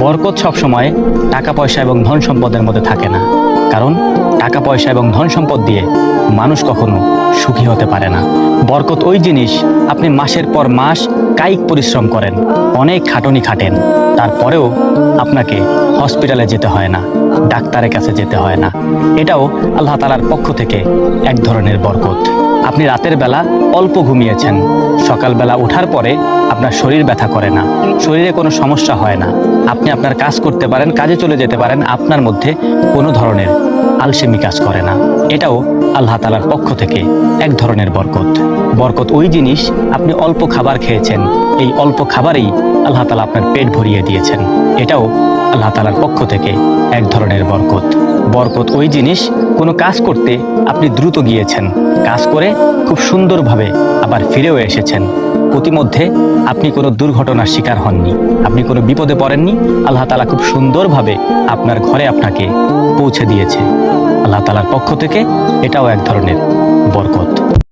বরকত সবসময় টাকা, পয়সা এবং ধন সম্পদের মধ্যে থাকে না। কারণ টাকা, পয়সা এবং ধন সম্পদ দিয়ে মানুষ কখনো সুখী হতে পারে না। বরকত ওই জিনিস আপনি মাসের পর মাস কায়িক পরিশ্রম করেন, অনেক খাটনি খাটেন, তারপরেও আপনাকে হসপিটালে যেতে হয় না, ডাক্তারের কাছে যেতে হয় না। এটাও আল্লাহ তালার পক্ষ থেকে এক ধরনের বরকত। আপনি রাতের বেলা অল্প ঘুমিয়েছেন। সকালবেলা ওঠার পরে আপনার শরীর ব্যথা করে না। শরীরে কোনো সমস্যা হয় না। আপনি আপনার কাজ করতে পারেন, কাজে চলে যেতে পারেন, আপনার মধ্যে কোনো ধরনের আলসেমি কাজ করে না। এটাও আল্লাহ তালার পক্ষ থেকে এক ধরনের বরকত। বরকত ওই জিনিস, আপনি অল্প খাবার খেয়েছেন। এই অল্প খাবারেই আল্লাহ তালা আপনার পেট ভরিয়ে দিয়েছেন। এটাও আল্লাহ তালার পক্ষ থেকে এক ধরনের বরকত। বরকত ওই জিনিস, কোনো কাজ করতে আপনি দ্রুত গিয়েছেন। কাজ করে খুব সুন্দরভাবে আবার ফিরেও এসেছেন। প্রতিমধ্যে আপনি কোনো দুর্ঘটনার শিকার হননি। আপনি কোনো বিপদে পড়েননি। আল্লাহ তালা খুব সুন্দরভাবে আপনার ঘরে আপনাকে পৌঁছে দিয়েছে। আল্লাহ তালার পক্ষ থেকে এটাও এক ধরনের বরকত।